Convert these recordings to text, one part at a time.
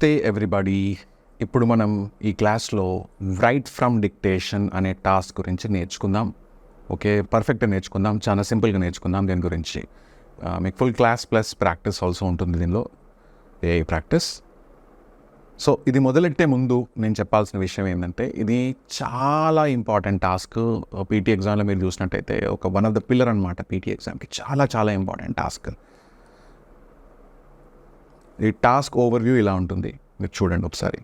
నమస్తే ఎవ్రీబడి ఇప్పుడు మనం ఈ క్లాస్లో రైట్ ఫ్రమ్ డిక్టేషన్ అనే టాస్క్ గురించి నేర్చుకుందాం. ఓకే పర్ఫెక్ట్గా నేర్చుకుందాం. చాలా సింపుల్గా నేర్చుకుందాం దీని గురించి. Uh, మీకు full class plus practice also ఉంటుంది దీనిలో. ఏ ప్రాక్టీస్ సో ఇది మొదలెట్టే ముందు నేను చెప్పాల్సిన విషయం ఏంటంటే ఇది చాలా ఇంపార్టెంట్ టాస్క్ పీటీ ఎగ్జామ్లో మీరు చూసినట్టయితే ఒక వన్ ఆఫ్ ద పిల్లర్ అనమాట పీటీ ఎగ్జామ్కి చాలా చాలా ఇంపార్టెంట్ టాస్క్ ఈ టాస్క్ ఓవర్వ్యూ ఇలా ఉంటుంది. మీరు చూడండి ఒకసారి.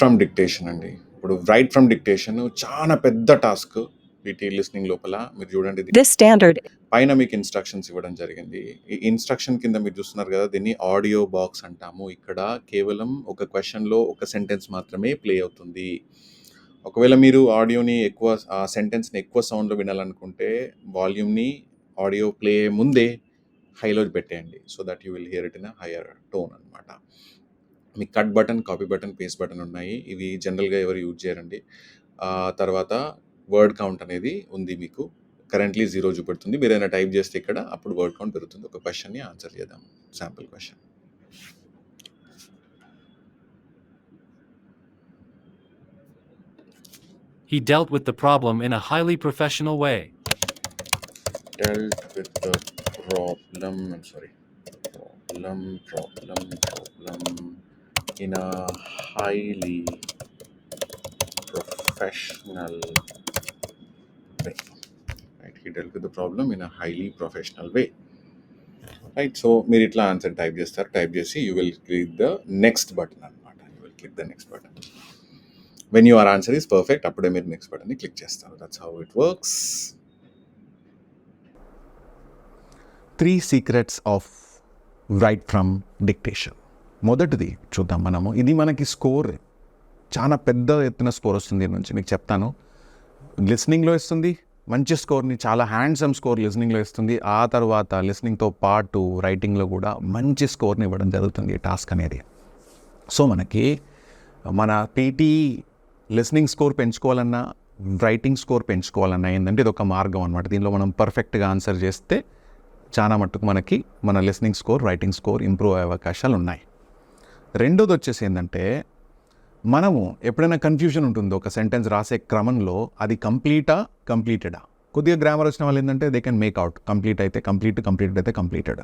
ఫ్రమ్ డిక్టేషన్ అండి. ఇప్పుడు రైట్ ఫ్రమ్ డిక్టేషన్ చాలా పెద్ద టాస్క్ పీటీ లిస్నింగ్ లోపల మీరు చూడండి. Standard పైన మీకు ఇన్స్ట్రక్షన్స్ ఇవ్వడం జరిగింది. ఈ ఇన్స్ట్రక్షన్ కింద మీరు చూస్తున్నారు కదా దీన్ని ఆడియో బాక్స్ అంటాము. ఇక్కడ కేవలం ఒక క్వశ్చన్లో ఒక సెంటెన్స్ మాత్రమే ప్లే అవుతుంది. ఒకవేళ మీరు ఆడియోని ఎక్కువ ఆ సెంటెన్స్ని ఎక్కువ సౌండ్లో వినాలనుకుంటే వాల్యూమ్ని ఆడియో ప్లే ముందే హైలో పెట్టేయండి. So that you will hear it in higher tone అనమాట మీ cut button copy button paste button ఉన్నాయి. ఇవి జనరల్గా ఎవరు యూజ్ చేయరండి. ఆ తర్వాత వర్డ్ కౌంట్ అనేది ఉంది మీకు. కరెంట్లీ జీరో చూపెడుతుంది. మీరు ఏదైనా టైప్ చేస్తే ఇక్కడ అప్పుడు వర్డ్ కౌంట్ పెరుగుతుంది. ఒక క్వశ్చన్ని ఆన్సర్ చేద్దాం. Sample question. He dealt with the problem in a highly professional way. dealt with the problem I'm sorry problem problem problem in a highly professional way right he dealt with the problem in a highly professional way right so మీరు ఇట్లా answer type చేస్తారు type చేసి you will click the next button అనమాట you will click the next button when your answer is perfect అప్పుడే మీరు next బటన్ని click చేస్తారు that's how it works three secrets of write from dictation. మొదటిది చూద్దాం మనము. ఇది మనకి స్కోర్. చాలా పెద్ద ఎత్తున స్కోర్ వస్తుంది నుంచి మీకు చెప్తాను. లిస్నింగ్లో ఇస్తుంది మంచి స్కోర్ని చాలా హ్యాండ్సమ్ స్కోర్ లిస్నింగ్లో ఇస్తుంది ఆ తర్వాత లిస్నింగ్తో పాటు రైటింగ్లో కూడా మంచి స్కోర్ని ఇవ్వడం జరుగుతుంది టాస్క్ అనేది. సో మనకి మన పీటీ లిస్నింగ్ స్కోర్ పెంచుకోవాలన్నా రైటింగ్ స్కోర్ పెంచుకోవాలన్నా ఏంటంటే ఇది ఒక మార్గం అనమాట దీనిలో మనం పర్ఫెక్ట్గా ఆన్సర్ చేస్తే చాలా మట్టుకు మనకి మన listening score writing score improve అయ్యే అవకాశాలు ఉన్నాయి. రెండోది వచ్చేసి ఏంటంటే మనము ఎప్పుడైనా కన్ఫ్యూజన్ ఉంటుందో ఒక సెంటెన్స్ రాసే క్రమంలో అది కంప్లీటా కంప్లీటెడా కొద్దిగా గ్రామర్ వచ్చిన వాళ్ళు ఏంటంటే they can make out complete అయితే కంప్లీట్ కంప్లీట్ అయితే కంప్లీటెడ్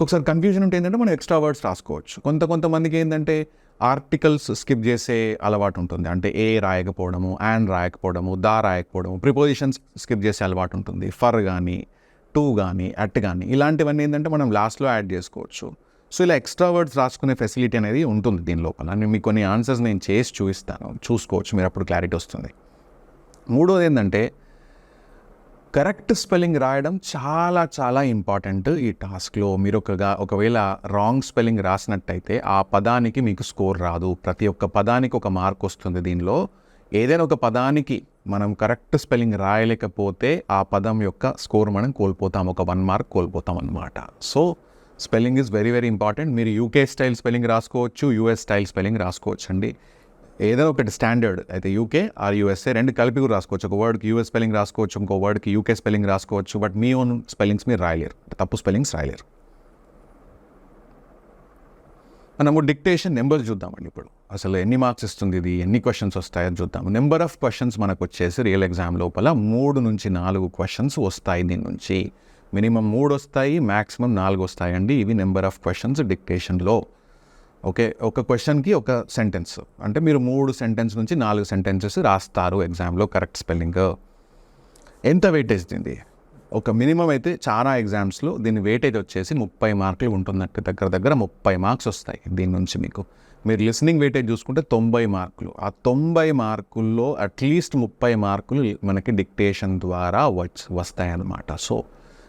ఒకసారి కన్ఫ్యూజన్ ఉంటే ఏంటంటే మనం ఎక్స్ట్రా వర్డ్స్ రాసుకోవచ్చు. కొంత కొంతమందికి ఏంటంటే ఆర్టికల్స్ స్కిప్ చేసే అలవాటు ఉంటుంది. అంటే ఏ రాయకపోవడము యాన్ రాయకపోవడము దా రాయకపోవడము ప్రిపోజిషన్స్ స్కిప్ చేసే అలవాటు ఉంటుంది. ఫర్ కానీ టూ కానీ అట్ కానీ ఇలాంటివన్నీ ఏంటంటే మనం లాస్ట్లో యాడ్ చేసుకోవచ్చు. సో ఇలా ఎక్స్ట్రా వర్డ్స్ రాసుకునే ఫెసిలిటీ అనేది ఉంటుంది దీని లోపల. నేను మీకు కొన్ని ఆన్సర్స్ నేను చేసి చూపిస్తాను. చూసుకోవచ్చు మీరు అప్పుడు క్లారిటీ వస్తుంది. మూడోది ఏంటంటే కరెక్ట్ స్పెల్లింగ్ రాయడం చాలా చాలా ఇంపార్టెంట్ ఈ టాస్క్లో. మీరు ఒకగా ఒకవేళ రాంగ్ స్పెల్లింగ్ రాసినట్టయితే ఆ పదానికి మీకు స్కోర్ రాదు. ప్రతి ఒక్క పదానికి ఒక మార్క్ వస్తుంది దీనిలో. ఏదైనా ఒక పదానికి మనం కరెక్ట్ స్పెల్లింగ్ రాయలేకపోతే ఆ పదం యొక్క స్కోర్ మనం కోల్పోతాం ఒక వన్ మార్క్ కోల్పోతాం అన్నమాట. So spelling is very very important. మీరు యూకే స్టైల్ స్పెల్లింగ్ రాసుకోవచ్చు యూఎస్ స్టైల్ స్పెల్లింగ్ రాసుకోవచ్చు అండి ఏదైనా ఒకటి స్టాండర్డ్ అయితే యూకే ఆర్ యూఎస్ఏ రెండు కలిపి కూడా రాసుకోవచ్చు. ఒక వర్డ్కి యూఎస్ స్పెల్లింగ్ రాసుకోవచ్చు ఇంకో వర్డ్కి యూకే స్పెల్లింగ్ రాసుకోవచ్చు బట్ మీ ఓన్ స్పెల్లింగ్స్ మీరు రాయలేరు. తప్పు స్పెల్లింగ్స్ రాయలేరు. మనము డిక్టేషన్ నెంబర్స్ చూద్దామండి ఇప్పుడు. అసలు ఎన్ని మార్క్స్ ఇస్తుంది ఇది? ఎన్ని క్వశ్చన్స్ వస్తాయో చూద్దాం నెంబర్ ఆఫ్ క్వశ్చన్స్ మనకు వచ్చేసి రియల్ ఎగ్జామ్ లోపల మూడు నుంచి నాలుగు క్వశ్చన్స్ వస్తాయి దీని నుంచి. మినిమం మూడు వస్తాయి మ్యాక్సిమం నాలుగు వస్తాయండి. ఇవి నెంబర్ ఆఫ్ క్వశ్చన్స్ డిక్టేషన్లో ఓకే ఒక క్వశ్చన్కి ఒక సెంటెన్స్ అంటే మీరు మూడు సెంటెన్స్ నుంచి నాలుగు సెంటెన్సెస్ రాస్తారు ఎగ్జామ్లో కరెక్ట్ స్పెల్లింగ్ ఎంత వెయిటేజ్ దీనిది ఒక మినిమం అయితే చాలా ఎగ్జామ్స్లో దీని వెయిటేజ్ వచ్చేసి ముప్పై మార్కులు ఉంటుందంటే దగ్గర దగ్గర ముప్పై మార్క్స్ వస్తాయి దీని నుంచి మీకు. మీరు లిసనింగ్ వెయిటేజ్ చూసుకుంటే తొంభై మార్కులు. ఆ తొంభై మార్కుల్లో అట్లీస్ట్ ముప్పై మార్కులు మనకి డిక్టేషన్ ద్వారా వచ్ వస్తాయన్నమాట. So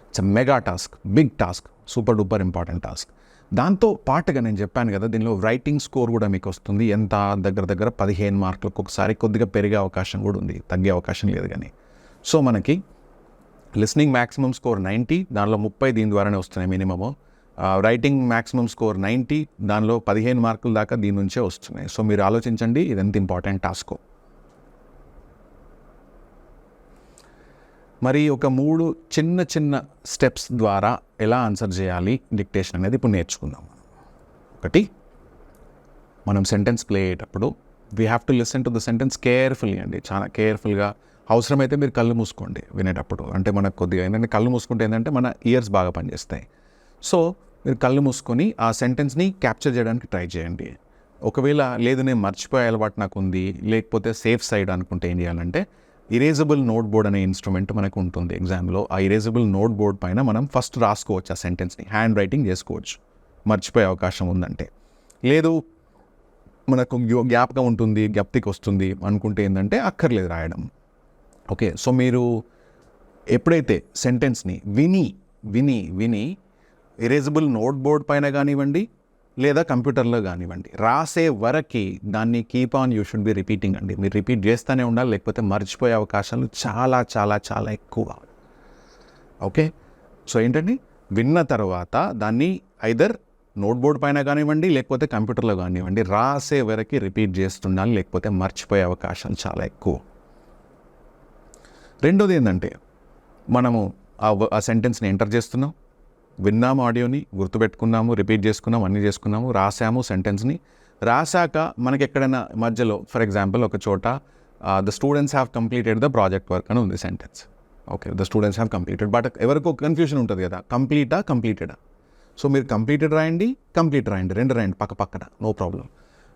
it's mega task big task super duper important task దాంతో పాటుగా నేను చెప్పాను కదా దీనిలో రైటింగ్ స్కోర్ కూడా మీకు వస్తుంది. ఎంత? దగ్గర దగ్గర పదిహేను మార్కులకు ఒకసారి కొద్దిగా పెరిగే అవకాశం కూడా ఉంది తగ్గే అవకాశం లేదు కానీ. సో మనకి లిస్నింగ్ మ్యాక్సిమం స్కోర్ నైంటీ దానిలో ముప్పై దీని ద్వారానే వస్తున్నాయి minimum writing maximum score ninety దానిలో పదిహేను మార్కుల దాకా దీని నుంచే వస్తున్నాయి. సో మీరు ఆలోచించండి ఇది ఎంత ఇంపార్టెంట్ టాస్క్ మరి ఒక మూడు చిన్న చిన్న స్టెప్స్ ద్వారా ఎలా ఆన్సర్ చేయాలి? డిక్టేషన్ అనేది ఇప్పుడు నేర్చుకుందాం. ఒకటి మనం సెంటెన్స్ ప్లే అయ్యేటప్పుడు we have to listen to the sentence carefully అండి. చాలా కేర్ఫుల్గా అవసరమైతే మీరు కళ్ళు మూసుకోండి వినేటప్పుడు. అంటే మనకు కొద్దిగా ఏంటంటే కళ్ళు మూసుకుంటే ఏంటంటే మన ఇయర్స్ బాగా పనిచేస్తాయి. సో మీరు కళ్ళు మూసుకొని ఆ సెంటెన్స్ని క్యాప్చర్ చేయడానికి ట్రై చేయండి. ఒకవేళ లేదు నేను మర్చిపోయే అలవాటు నాకు ఉంది లేకపోతే సేఫ్ సైడ్ అనుకుంటే ఏం చేయాలంటే ఇరేజబుల్ నోట్ బోర్డ్ అనే ఇన్స్ట్రుమెంట్ మనకు ఉంటుంది ఎగ్జామ్లో. ఆ ఇరేజబుల్ నోట్ బోర్డ్ పైన మనం ఫస్ట్ రాసుకోవచ్చు ఆ సెంటెన్స్ని. హ్యాండ్ రైటింగ్ చేసుకోవచ్చు. మర్చిపోయే అవకాశం ఉందంటే. లేదు మనకు గ్యాప్గా జ్ఞాపకం ఉంటుంది జ్ఞప్తికి వస్తుంది అనుకుంటే ఏంటంటే అక్కర్లేదు రాయడం. ఓకే సో మీరు ఎప్పుడైతే సెంటెన్స్ని విని విని విని ఇరేజబుల్ నోట్ బోర్డ్ పైన కానివ్వండి లేదా కంప్యూటర్లో కానివ్వండి రాసే వరకి దాన్ని keep on you should be repeating అండి. మీరు రిపీట్ చేస్తూనే ఉండాలి లేకపోతే మర్చిపోయే అవకాశాలు చాలా చాలా చాలా ఎక్కువ. ఓకే సో ఏంటండి? విన్న తర్వాత దాన్ని ఐదర్ నోట్బోర్డ్ పైన కానివ్వండి లేకపోతే కంప్యూటర్లో కానివ్వండి రాసే వరకు రిపీట్ చేస్తుండాలి లేకపోతే మర్చిపోయే అవకాశం చాలా ఎక్కువ. రెండోది ఏంటంటే మనము ఆ సెంటెన్స్ని ఎంటర్ చేస్తున్నాం విన్నాము ఆడియోని గుర్తుపెట్టుకున్నాము రిపీట్ చేసుకున్నాము అన్నీ చేసుకున్నాము రాసాము సెంటెన్స్ని. రాశాక మనకి ఎక్కడైనా మధ్యలో ఫర్ ఎగ్జాంపుల్ ఒక చోట the students have completed the project work అని ఉంది sentence. Okay the students have completed but ఎవరికో కన్ఫ్యూషన్ ఉంటుంది కదా కంప్లీటా కంప్లీటెడా? సో మీరు కంప్లీటెడ్ రాయండి కంప్లీట్ రాయండి రెండు రాయండి పక్క పక్కన నో ప్రాబ్లం.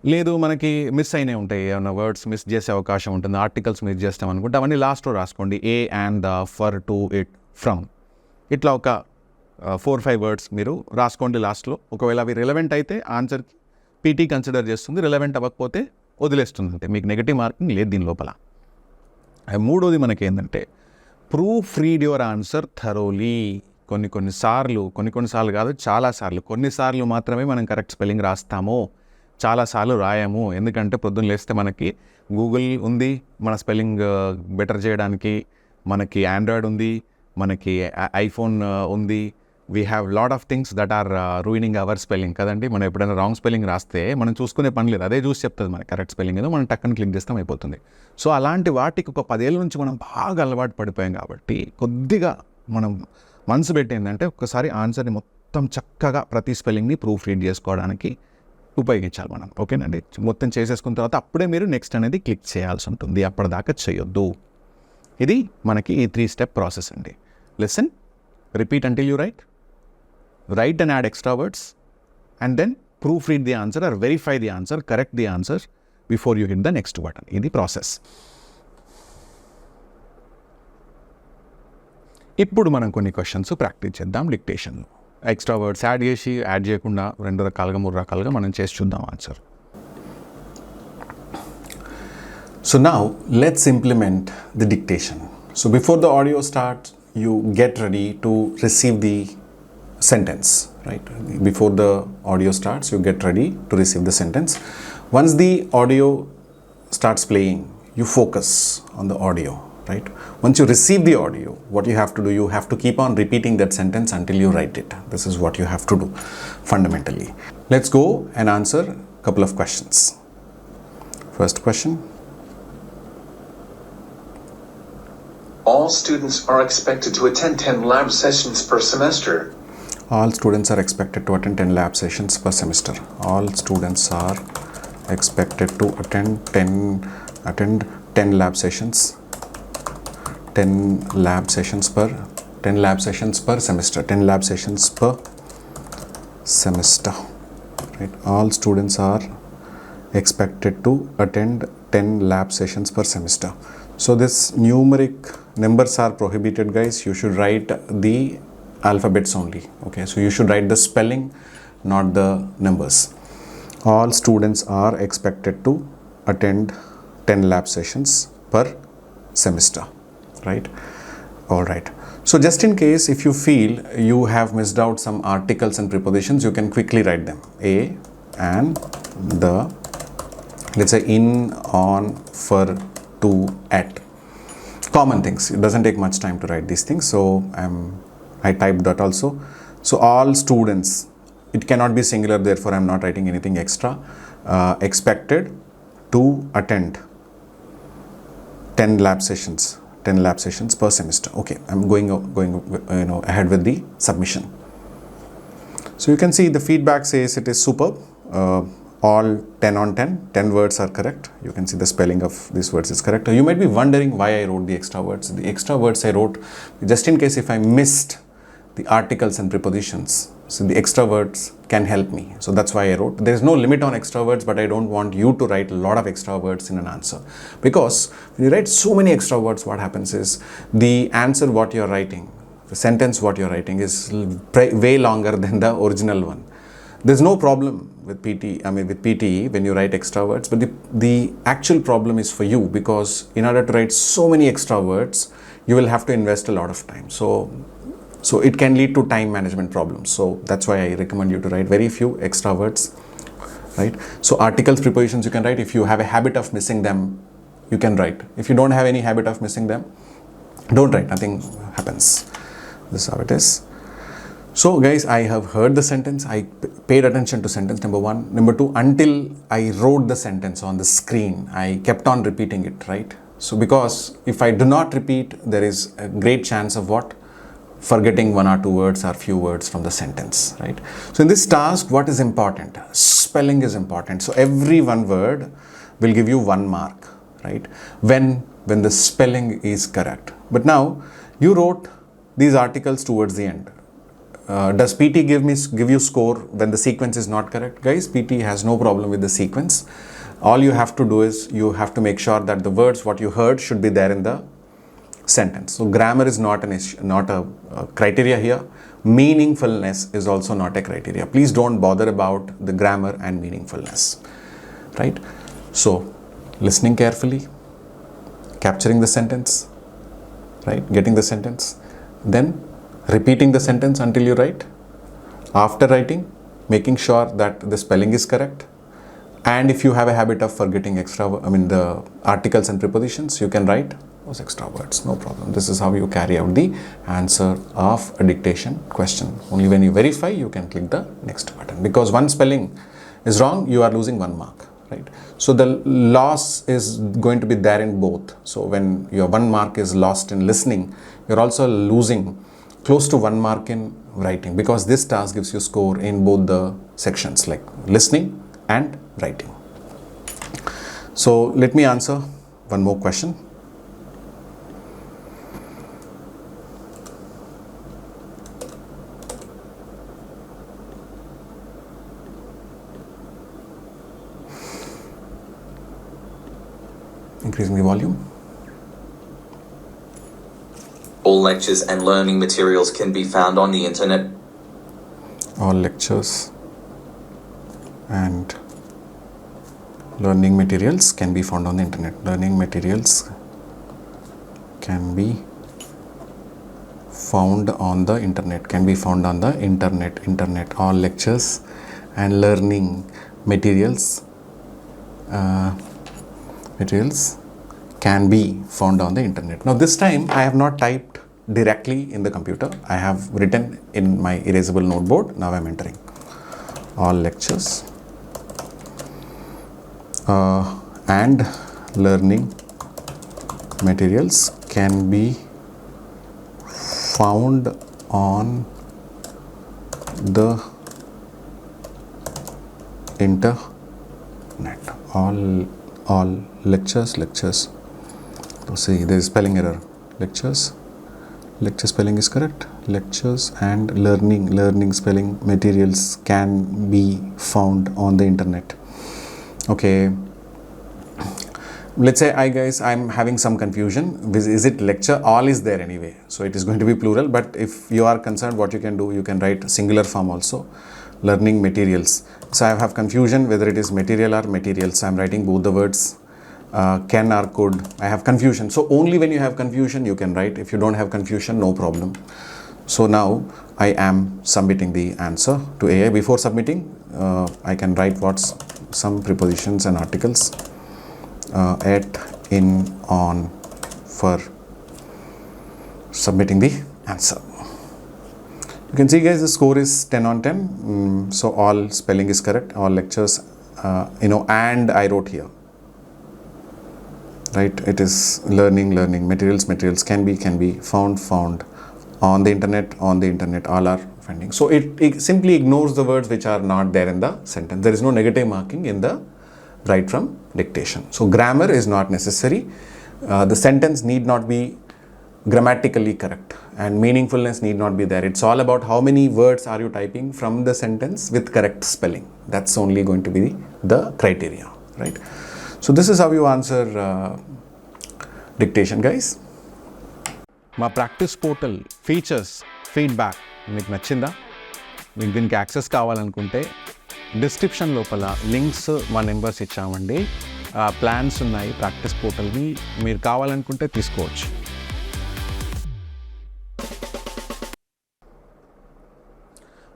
లేదు మనకి మిస్ అయినవి ఉంటాయి. ఏమైనా వర్డ్స్ మిస్ చేసే అవకాశం ఉంటుంది. ఆర్టికల్స్ మిస్ చేస్తాం అనుకుంటే అవన్నీ లాస్ట్లో రాసుకోండి. A and the for to it from ఇట్లా ఒక ఫోర్ ఫైవ్ వర్డ్స్ మీరు రాసుకోండి లాస్ట్లో ఒకవేళ అవి రిలవెంట్ అయితే ఆన్సర్కి పీటీ కన్సిడర్ చేస్తుంది. రిలవెంట్ అవ్వకపోతే వదిలేస్తుంది అంటే మీకు నెగిటివ్ మార్కింగ్ లేదు దీని లోపల. మూడోది మనకి ఏంటంటే proof read your answer thoroughly కొన్ని కొన్ని సార్లు కొన్ని కొన్నిసార్లు కాదు చాలాసార్లు కొన్నిసార్లు మాత్రమే మనం కరెక్ట్ స్పెల్లింగ్ రాస్తాము. చాలాసార్లు రాయము. ఎందుకంటే పొద్దున్న లేస్తే మనకి గూగుల్ ఉంది మన స్పెల్లింగ్ బెటర్ చేయడానికి. మనకి ఆండ్రాయిడ్ ఉంది మనకి ఐఫోన్ ఉంది. We have lot of things that are ruining our spelling కదండి? మనం ఎప్పుడైనా రాంగ్ స్పెల్లింగ్ రాస్తే మనం చూసుకునే పని లేదు. అదే చూసి చెప్తుంది మనకి కరెక్ట్ స్పెల్లింగ్ ఏదో మనం టక్కన క్లిక్ చేస్తాం అయిపోతుంది. సో అలాంటి వాటికి ఒక పదేళ్ళ నుంచి మనం బాగా అలవాటు పడిపోయాం కాబట్టి కొద్దిగా మనం మనసు పెట్టిందంటే ఒకసారి ఆన్సర్ని మొత్తం చక్కగా ప్రతి స్పెల్లింగ్ని ప్రూఫ్ రీడ్ చేసుకోవడానికి ఉపయోగించాలి మనం ఓకేనండి? మొత్తం చేసేసుకున్న తర్వాత అప్పుడే మీరు నెక్స్ట్ అనేది క్లిక్ చేయాల్సి ఉంటుంది. అప్పటిదాకా చేయొద్దు. ఇది మనకి ఈ త్రీ స్టెప్ ప్రాసెస్ అండి. Listen repeat until you write write and add extra words and then proof read the answer or verify the answer correct the answer before you hit the next button ఇది process ఇప్పుడు మనం కొన్ని questions practice చేద్దాం డిక్టేషన్లో extra words add చేసి add చేయకుండా రెండు రకాలుగా మూడు రకాలుగా మనం చేసి చూద్దాం ఆన్సర్. సో నా let's implement the dictation so before the audio start you get ready to receive the sentence right before the audio starts you get ready to receive the sentence once the audio starts playing you focus on the audio right? Once you receive the audio, what you have to do, you have to keep on repeating that sentence until you write it. This is what you have to do fundamentally. Let's go and answer a couple of questions. First question. All students are expected to attend 10 lab sessions per semester. All students are expected to attend 10 lab sessions per semester. All students are expected to attend 10 attend 10 lab sessions 10 lab sessions per 10 lab sessions per semester 10 lab sessions per semester right? All students are expected to attend 10 lab sessions per semester. So this numeric numbers are prohibited guys. You should write the alphabets only okay? So you should write the spelling not the numbers. All students are expected to attend 10 lab sessions per semester right? All right. So just in case if you feel you have missed out some articles and prepositions you can quickly write them. A and the let's say in on for to at. Common things. It doesn't take much time to write these things so i'm i typed that also. So all students it cannot be singular therefore i'm not writing anything extra. Uh, expected to attend 10 lab sessions 10 lab sessions per semester. Okay i'm going going you know ahead with the submission. So you can see the feedback says it is superb. Uh, all 10 on 10 10 words are correct. You can see the spelling of these words is correct. You might be wondering why i wrote the extra words. The extra words i wrote just in case if i missed the articles and prepositions so the extra words can help me. So that's why i wrote. There is no limit on extra words but i don't want you to write a lot of extra words in an answer. Because when you write so many extra words what happens is the answer what you're writing the sentence what you're writing is way longer than the original one. There's no problem with PT, I mean with PTE when you write extra words, but the, the actual problem is for you because in order to write so many extra words, you will have to invest a lot of time. So, so it can lead to time management problems. So that's why I recommend you to write very few extra words, right? So articles, prepositions you can write. If you have a habit of missing them, you can write. If you don't have any habit of missing them, don't write. Nothing happens. This is how it is. So, guys, I have heard the sentence. I paid attention to sentence number one. Number two, until I wrote the sentence on the screen, I kept on repeating it, right? So, because if I do not repeat, there is a great chance of what? Forgetting one or two words or few words from the sentence, right? So, in this task, what is important? Spelling is important. So, every one word will give you one mark, right? When when the spelling is correct. But now you wrote these articles towards the end uh, does PT give me give you score when the sequence is not correct? Guys, PT has no problem with the sequence. All you have to do is you have to make sure that the words what you heard should be there in the sentence. So grammar is not an issue, not a, a criteria here. Meaningfulness is also not a criteria. Please don't bother about the grammar and meaningfulness, right? So listening carefully, capturing the sentence, right? Getting the sentence, then repeating the sentence until you write. After writing, making sure that the spelling is correct. And if you have a habit of forgetting extra, I mean the articles and prepositions, you can write extra words, no problem. This is how you carry out the answer of a dictation question. Only when you verify, you can click the next button. Because one spelling is wrong, you are losing one mark, right? So the loss is going to be there in both. So when your one mark is lost in listening, you're also losing close to one mark in writing because this task gives you score in both the sections like listening and writing. So let me answer one more question. Increasing the volume. All lectures and learning materials can be found on the internet. all lectures and learning materials can be found on the internet learning materials can be found on the internet can be found on the internet internet all lectures and learning materials uh, materials can be found on the internet. Now this time i have not typed directly in the computer. I have written in my erasable noteboard now i'm entering all lectures. Uh, and learning materials can be found on the internet. All all lectures lectures. See there is spelling error. Lectures. Lecture spelling is correct. Lectures and learning learning spelling materials can be found on the internet. Okay. Let's say i guys i'm having some confusion. Is it lecture? All is there anyway. So it is going to be plural but if you are concerned what you can do you can write singular form also learning materials. So i have confusion whether it is material or materials. I'm writing both the words uh, can or could. I have confusion. So only when you have confusion you can write. If you don't have confusion no problem. So now i am submitting the answer to ai before submitting uh, i can write what's some prepositions and articles uh, at in on for submitting the answer you can see guys the score is 10 on 10 Mm, so all spelling is correct all lectures uh, you know and i wrote here right it is learning learning materials materials can be can be found found on the internet on the internet all are finding. So it, it simply ignores the words which are not there in the sentence. There is no negative marking in the right from dictation. So grammar is not necessary. Uh, the sentence need not be grammatically correct and meaningfulness need not be there it's all about how many words are you typing from the sentence with correct spelling that's only going to be the criteria right so this is how you answer dictation guys మా practice portal features feedback మీకు నచ్చిందా? మీకు దీనికి access కావాలనుకుంటే description లోపల links మా numbers ఇచ్చామండి. Plans ఉన్నాయి ప్రాక్టీస్ పోర్టల్వి మీరు కావాలనుకుంటే తీసుకోవచ్చు.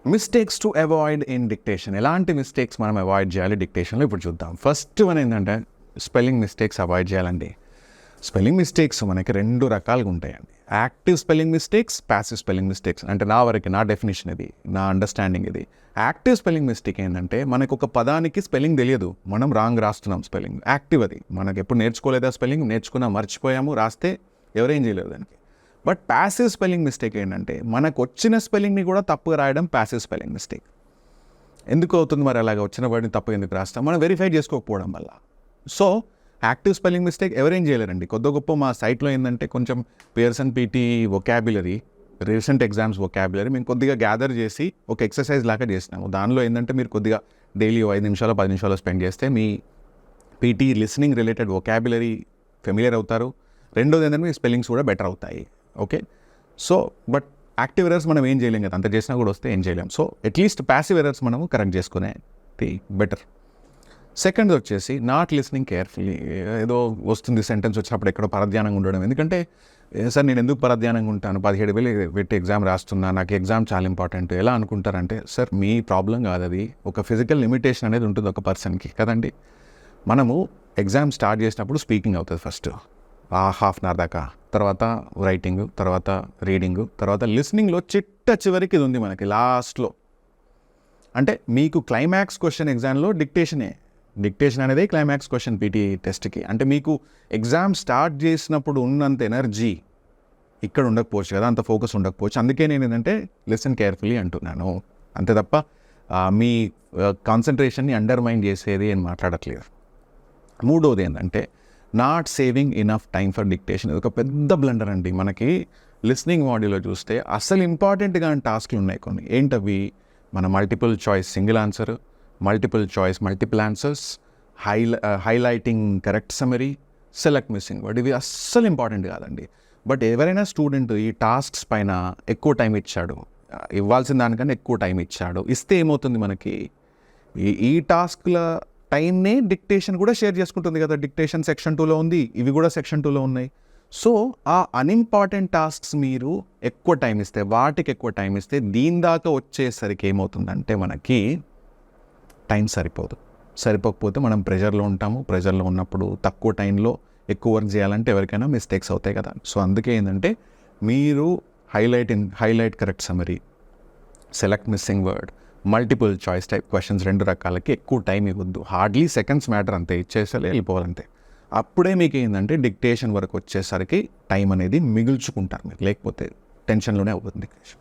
Mistakes to avoid in dictation ఎలాంటి మిస్టేక్స్ మనం అవాయిడ్ చేయాలి డిక్టేషన్లో ఇప్పుడు చూద్దాం. ఫస్ట్ వన్ ఏంటంటే స్పెల్లింగ్ మిస్టేక్స్ అవాయిడ్ చేయాలండి. స్పెల్లింగ్ మిస్టేక్స్ మనకి రెండు రకాలుగా ఉంటాయండి. Active spelling mistakes passive spelling mistakes అంటే నా వరకు నా డెఫినేషన్ ఇది నా అండర్స్టాండింగ్ ఇది. యాక్టివ్ స్పెల్లింగ్ మిస్టేక్ ఏంటంటే మనకు ఒక పదానికి స్పెల్లింగ్ తెలియదు. మనం రాంగ్ రాస్తున్నాం స్పెల్లింగ్ యాక్టివ్ అది. మనకి ఎప్పుడు నేర్చుకోలేదా స్పెల్లింగ్ నేర్చుకున్నా మర్చిపోయాము రాస్తే ఎవరేం చేయలేదు దానికి? బట్ ప్యాసివ్ స్పెల్లింగ్ మిస్టేక్ ఏంటంటే మనకు వచ్చిన స్పెల్లింగ్ని కూడా తప్పుగా రాయడం ప్యాసివ్ స్పెల్లింగ్ మిస్టేక్ ఎందుకు అవుతుంది మరి అలాగ? వచ్చిన వర్డ్ని తప్పు ఎందుకు రాస్తాం? మనం వెరిఫై చేసుకోకపోవడం వల్ల. సో యాక్టివ్ స్పెల్లింగ్ మిస్టేక్ ఎవరేం చేయలేరండి? కొద్ది గొప్ప మా సైట్లో ఏంటంటే కొంచెం Pearson PT vocabulary recent exams vocabulary మేము కొద్దిగా గ్యాదర్ చేసి ఒక ఎక్సర్సైజ్ లాగా చేసినాము. దానిలో ఏంటంటే మీరు కొద్దిగా డైలీ ఐదు నిమిషాలు పది నిమిషాలు స్పెండ్ చేస్తే మీ PT listening related vocabulary familiar అవుతారు. రెండోది ఏంటంటే మీ స్పెల్లింగ్స్ కూడా బెటర్ అవుతాయి. Okay? So but active errors మనం ఏం చేయలేం కదా అంత చేసినా కూడా వస్తే ఏం చేయలేం. సో అట్లీస్ట్ ప్యాసివ్ ఎర్రర్స్ మనము కరెక్ట్ చేసుకునేది బెటర్ సెకండ్ వచ్చేసి నాట్ లిస్నింగ్ కేర్ఫుల్లీ ఏదో వస్తుంది సెంటెన్స్ వచ్చినప్పుడు ఎక్కడో పరధ్యానంగా ఉండడం. ఎందుకంటే సార్ నేను ఎందుకు పరధ్యానంగా ఉంటాను? పదిహేడు వేలు పెట్టి ఎగ్జామ్ రాస్తున్నా నాకు ఎగ్జామ్ చాలా ఇంపార్టెంట్ ఎలా అనుకుంటారంటే సార్ మీ ప్రాబ్లం కాదు అది. ఒక ఫిజికల్ లిమిటేషన్ అనేది ఉంటుంది ఒక పర్సన్కి కదండి? మనము ఎగ్జామ్ స్టార్ట్ చేసినప్పుడు స్పీకింగ్ అవుతుంది ఫస్ట్ ఆ హాఫ్ అన్ అవర్ దాకా. తర్వాత రైటింగ్ తర్వాత రీడింగ్ తర్వాత లిస్నింగ్లో చిట్ట చివరికి ఇది ఉంది మనకి లాస్ట్లో అంటే మీకు క్లైమాక్స్ క్వశ్చన్ ఎగ్జామ్లో డిక్టేషనే డిక్టేషన్ అనేది క్లైమాక్స్ క్వశ్చన్ పీటీ టెస్ట్కి అంటే మీకు ఎగ్జామ్ స్టార్ట్ చేసినప్పుడు ఉన్నంత ఎనర్జీ ఇక్కడ ఉండకపోవచ్చు కదా అంత ఫోకస్ ఉండకపోవచ్చు. అందుకే నేను ఏంటంటే లిసన్ కేర్ఫుల్లీ అంటున్నాను. అంతే తప్ప మీ కాన్సన్ట్రేషన్ని అండర్మైన్ చేసేది అని మాట్లాడట్లేదు. మూడోది ఏంటంటే not saving enough time for dictation ఇది ఒక పెద్ద బ్లండర్ అండి. మనకి లిస్నింగ్ మాడ్యూల్లో చూస్తే అసలు ఇంపార్టెంట్గా టాస్క్లు ఉన్నాయి కొన్ని. ఏంటవి? మన multiple choice single answer multiple choice multiple answers high highlighting correct summary select missing word ఇవి అస్సలు ఇంపార్టెంట్ కాదండి. బట్ ఎవరైనా స్టూడెంట్ ఈ టాస్క్స్ పైన ఎక్కువ టైం ఇచ్చాడు ఇవ్వాల్సిన దానికన్నా ఎక్కువ టైం ఇచ్చాడు ఇస్తే ఏమవుతుంది మనకి? ఈ ఈ టాస్క్ల టైంనే డిక్టేషన్ కూడా షేర్ చేసుకుంటుంది కదా. డిక్టేషన్ సెక్షన్ టూలో ఉంది ఇవి కూడా సెక్షన్ టూలో ఉన్నాయి. సో ఆ అన్ఇంపార్టెంట్ టాస్క్స్ మీరు ఎక్కువ టైం ఇస్తే వాటికి ఎక్కువ టైం ఇస్తే దీని దాకా వచ్చేసరికి ఏమవుతుందంటే మనకి టైం సరిపోదు. సరిపోకపోతే మనం ప్రెషర్లో ఉంటాము. ప్రెషర్లో ఉన్నప్పుడు తక్కువ టైంలో ఎక్కువ వర్క్ చేయాలంటే ఎవరికైనా మిస్టేక్స్ అవుతాయి కదా. సో అందుకే ఏంటంటే మీరు highlight in highlight correct summary select missing word. Multiple choice type questions రెండు రకాలకి ఎక్కువ టైం ఇవ్వద్దు. హార్డ్లీ సెకండ్స్ మ్యాటర్ అంతే ఇచ్చేసరి వెళ్ళిపోవాలంతే అప్పుడే మీకు ఏంటంటే డిక్టేషన్ వరకు వచ్చేసరికి టైం అనేది మిగుల్చుకుంటారు మీరు. లేకపోతే టెన్షన్లోనే అవుతుంది డిక్టేషన్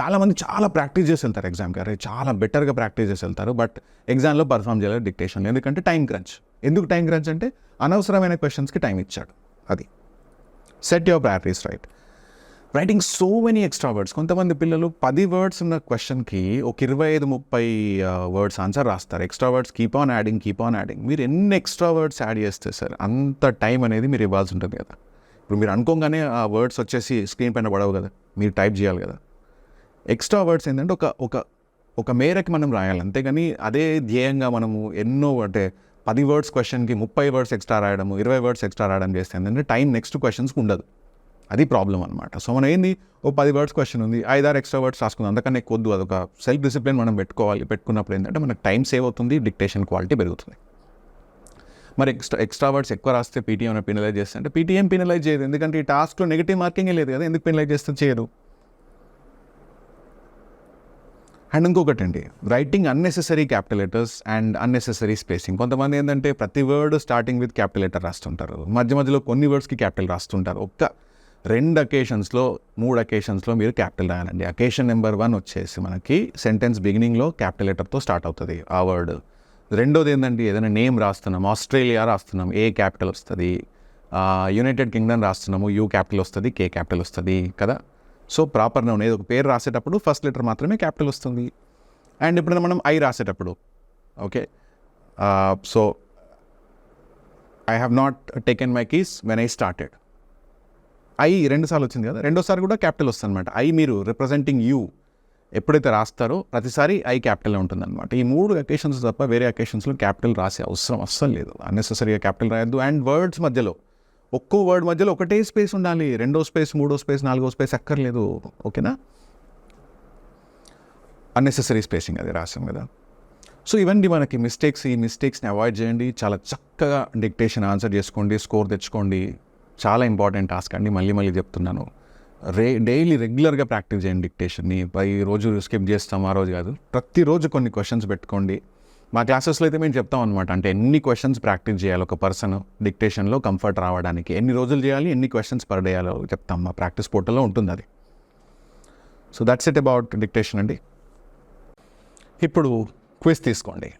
చాలామంది చాలా ప్రాక్టీస్ చేసి వెళ్తారు ఎగ్జామ్కి. అరే చాలా బెటర్గా ప్రాక్టీస్ చేసి వెళ్తారు బట్ ఎగ్జామ్లో పర్ఫామ్ చేయలేదు డిక్టేషన్లో. ఎందుకంటే టైం క్రంచ్. ఎందుకు టైం క్రంచ్ అంటే అనవసరమైన క్వశ్చన్స్కి టైం ఇచ్చాడు. అది. Set your practice right. Writing so many extra words కొంతమంది పిల్లలు పది వర్డ్స్ ఉన్న క్వశ్చన్కి ఒక ఇరవై ఐదు ముప్పై వర్డ్స్ ఆన్సర్ రాస్తారు. Extra words keep on adding keep on adding మీరు ఎన్ని ఎక్స్ట్రా వర్డ్స్ యాడ్ చేస్తే సార్ అంత టైం అనేది మీరు ఇవ్వాల్సి ఉంటుంది కదా. ఇప్పుడు మీరు అనుకోగానే ఆ వర్డ్స్ వచ్చేసి స్క్రీన్ పైన పడవు కదా. మీరు టైప్ చేయాలి కదా. ఎక్స్ట్రా వర్డ్స్ ఏంటంటే ఒక ఒక ఒక మేరకి మనం రాయాలి. అంతేగాని అదే ధ్యేయంగా మనము ఎన్నో అంటే పది వర్డ్స్ క్వశ్చన్కి ముప్పై వర్డ్స్ ఎక్స్ట్రా రాయడము ఇరవై వర్డ్స్ ఎక్స్ట్రా రాయడం చేస్తే ఏంటంటే టైం నెక్స్ట్ క్వశ్చన్స్కి ఉండదు. అది ప్రాబ్లం అనమాట సో మనం ఏంది? ఓ పది వర్డ్స్ క్వశ్చన్ ఉంది ఐదారు ఎక్స్ట్రా వర్డ్స్ రాసుకుందాం. అంతకన్నా ఎక్కువ వద్దు. అదొక సెల్ఫ్ డిసిప్లిన్ మనం పెట్టుకోవాలి. పెట్టుకున్నప్పుడు ఏంటంటే మనకు టైం సేవ్ అవుతుంది డిక్టేషన్ క్వాలిటీ పెరుగుతుంది. మరి ఎక్స్ట్రా ఎక్స్ట్రా వర్డ్స్ ఎక్కువ రాస్తే పీటీఎం పినలైజ్ పెనలైజ్ చేస్తే అంటే పీటీఎం పినలైజ్ పెనలైజ్ చేయదు. ఎందుకంటే ఈ టాస్క్లో నెగిటివ్ మార్కింగే లేదు కదా ఎందుకు పెనలైజ్ చేస్తే చేయరు? అండ్ ఇంకొకటి అండి writing unnecessary capital letters and unnecessary spacing కొంతమంది ఏంటంటే ప్రతి word starting with capital letter రాస్తుంటారు. మధ్య మధ్యలో కొన్ని వర్డ్స్కి క్యాపిటల్ రాస్తుంటారు. ఒక్క రెండు అకేషన్స్లో మూడు అకేషన్స్లో మీరు క్యాపిటల్ రాయాలండి. అకేషన్ నెంబర్ వన్ వచ్చేసి మనకి సెంటెన్స్ బిగినింగ్లో క్యాపిటల్ లెటర్తో స్టార్ట్ అవుతుంది ఆ వర్డ్ రెండోది ఏంటంటే ఏదైనా నేమ్ రాస్తున్నాం ఆస్ట్రేలియా రాస్తున్నాం ఏ క్యాపిటల్ వస్తుంది. యునైటెడ్ కింగ్డమ్ రాస్తున్నాము యూ క్యాపిటల్ వస్తుంది కే క్యాపిటల్ వస్తుంది కదా? సో ప్రాపర్ నౌన్ ఏదో ఒక పేరు రాసేటప్పుడు ఫస్ట్ లెటర్ మాత్రమే క్యాపిటల్ వస్తుంది. అండ్ ఇప్పుడు మనం ఐ రాసేటప్పుడు okay so I have not taken my keys when I started I రెండుసార్లు వచ్చింది కదా రెండోసారి కూడా క్యాపిటల్ వస్తుంది అనమాట ఐ మీరు రిప్రజెంటింగ్ యూ ఎప్పుడైతే రాస్తారో ప్రతిసారి ఐ క్యాపిటల్ ఉంటుంది అనమాట ఈ మూడు అకేషన్స్ తప్ప వేరే అకేషన్స్లో క్యాపిటల్ రాసే అవసరం అస్సలు లేదు. అన్నెసెసరీగా క్యాపిటల్ రాయొద్దు. అండ్ వర్డ్స్ మధ్యలో ఒక్కో వర్డ్ మధ్యలో ఒకటే స్పేస్ ఉండాలి. రెండో స్పేస్ మూడో స్పేస్ నాలుగో స్పేస్ అక్కర్లేదు. ఓకేనా అన్నెసెసరీ స్పేసింగ్ అది రాసాం కదా. సో ఇవన్నీ మనకి మిస్టేక్స్ ఈ మిస్టేక్స్ని అవాయిడ్ చేయండి. చాలా చక్కగా డిక్టేషన్ ఆన్సర్ చేసుకోండి స్కోర్ తెచ్చుకోండి. చాలా ఇంపార్టెంట్ టాస్క్ అండి. మళ్ళీ మళ్ళీ చెప్తున్నాను. రే డైలీ రెగ్యులర్గా ప్రాక్టీస్ చేయండి డిక్టేషన్ని. ఈ రోజు స్కిప్ చేస్తాం ఆ రోజు కాదు. ప్రతిరోజు కొన్ని క్వశ్చన్స్ పెట్టుకోండి. మా క్లాసెస్లో అయితే మేము చెప్తాం అనమాట అంటే ఎన్ని క్వశ్చన్స్ ప్రాక్టీస్ చేయాలి ఒక పర్సన్ డిక్టేషన్లో కంఫర్ట్ రావడానికి? ఎన్ని రోజులు చేయాలి? ఎన్ని క్వశ్చన్స్ పర్ డే చేయాలో చెప్తాం. మా ప్రాక్టీస్ పోర్టల్లో ఉంటుంది అది. So that's it about dictation అండి. ఇప్పుడు క్విజ్ తీసుకోండి.